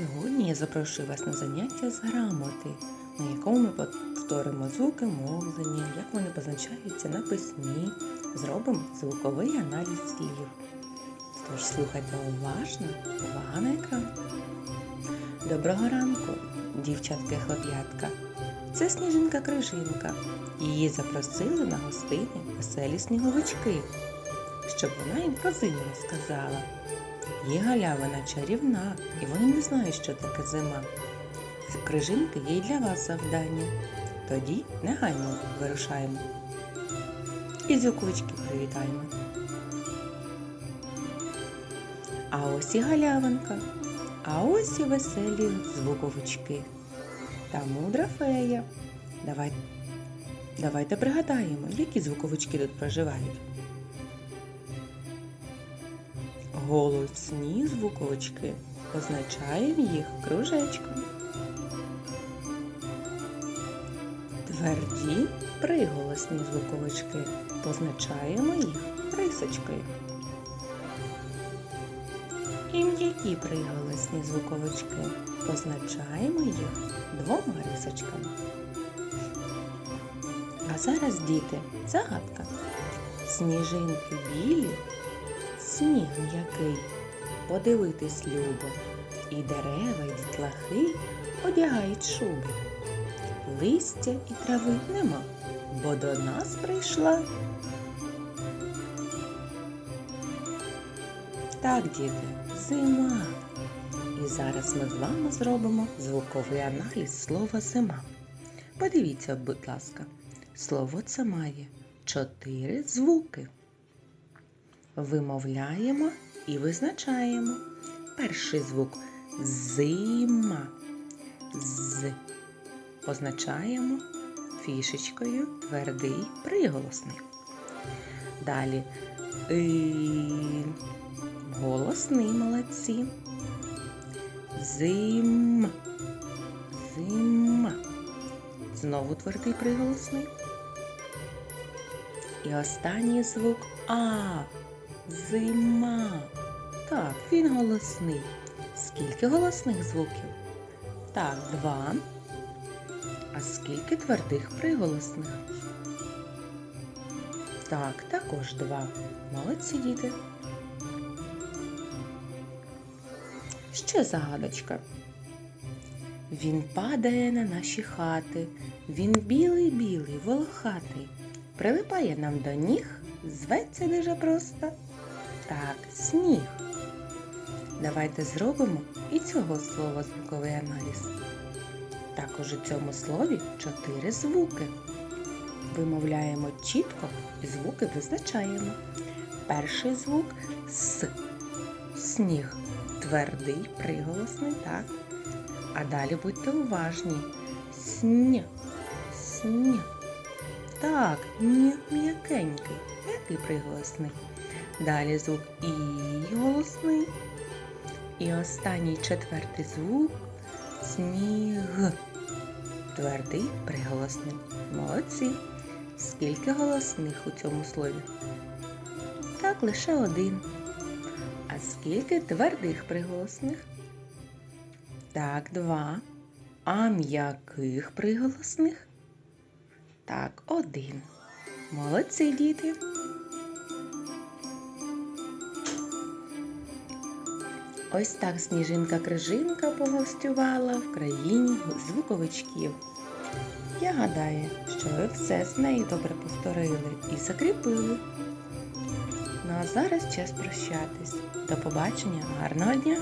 Сьогодні я запрошую вас на заняття з грамоти, на якому ми повторимо звуки мовлення, як вони позначаються на письмі, зробимо звуковий аналіз слів. Тож слухайте уважно, увага на екран. Доброго ранку, дівчатка хлоп'ятка. Це сніжинка крижинка. Її запросили на гостини веселі сніговички, щоб вона їм про зиму розказала. Є галявина чарівна, і вони не знають, що таке зима. З крижинки є й для вас завдання. Тоді негайно вирушаємо. І звуковички привітаємо. А ось і галявинка, а ось і веселі звуковички. Та мудра фея. Давай, давайте пригадаємо, які звуковички тут проживають. Голосні звуковички. Позначаємо їх кружечком. Тверді приголосні звуковички. Позначаємо їх рисочкою. І м'які приголосні звуковички. Позначаємо їх двома рисочками. А зараз, діти, загадка. Сніжинки білі сніг м'який, подивитись любо, і дерева, і дітлахи одягають шуби. Листя і трави нема, бо до нас прийшла. Так, діти, зима. І зараз ми з вами зробимо звуковий аналіз слова зима. Подивіться, будь ласка, слово це має чотири звуки. Вимовляємо і визначаємо. Перший звук зима. З. Позначаємо фішечкою твердий приголосний. Далі и. Голосний молодці. Зим. Зима. Знову твердий приголосний. І останній звук А. Зима. Так, він голосний. Скільки голосних звуків? Так, два. А скільки твердих приголосних? Так, також два. Молодці діти. Ще загадочка. Він падає на наші хати. Він білий-білий, волохатий. Прилипає нам до ніг, зветься дуже просто. Так, сніг. Давайте зробимо і цього слова звуковий аналіз. Також у цьому слові чотири звуки. Вимовляємо чітко і звуки визначаємо. Перший звук С. Сніг. Твердий, приголосний, так. А далі будьте уважні. Сня. Сня. Так, ні, м'якенький. Який приголосний. Далі звук І голосний. І останній четвертий звук сніг. Твердий приголосний. Молодці. Скільки голосних у цьому слові? Так, лише один. А скільки твердих приголосних? Так, два. А м'яких приголосних? Так, один. Молодці, діти. Ось так сніжинка-крижинка погостювала в країні звуковичків. Я гадаю, що ви все з нею добре повторили і закріпили. Ну а зараз час прощатись. До побачення, гарного дня!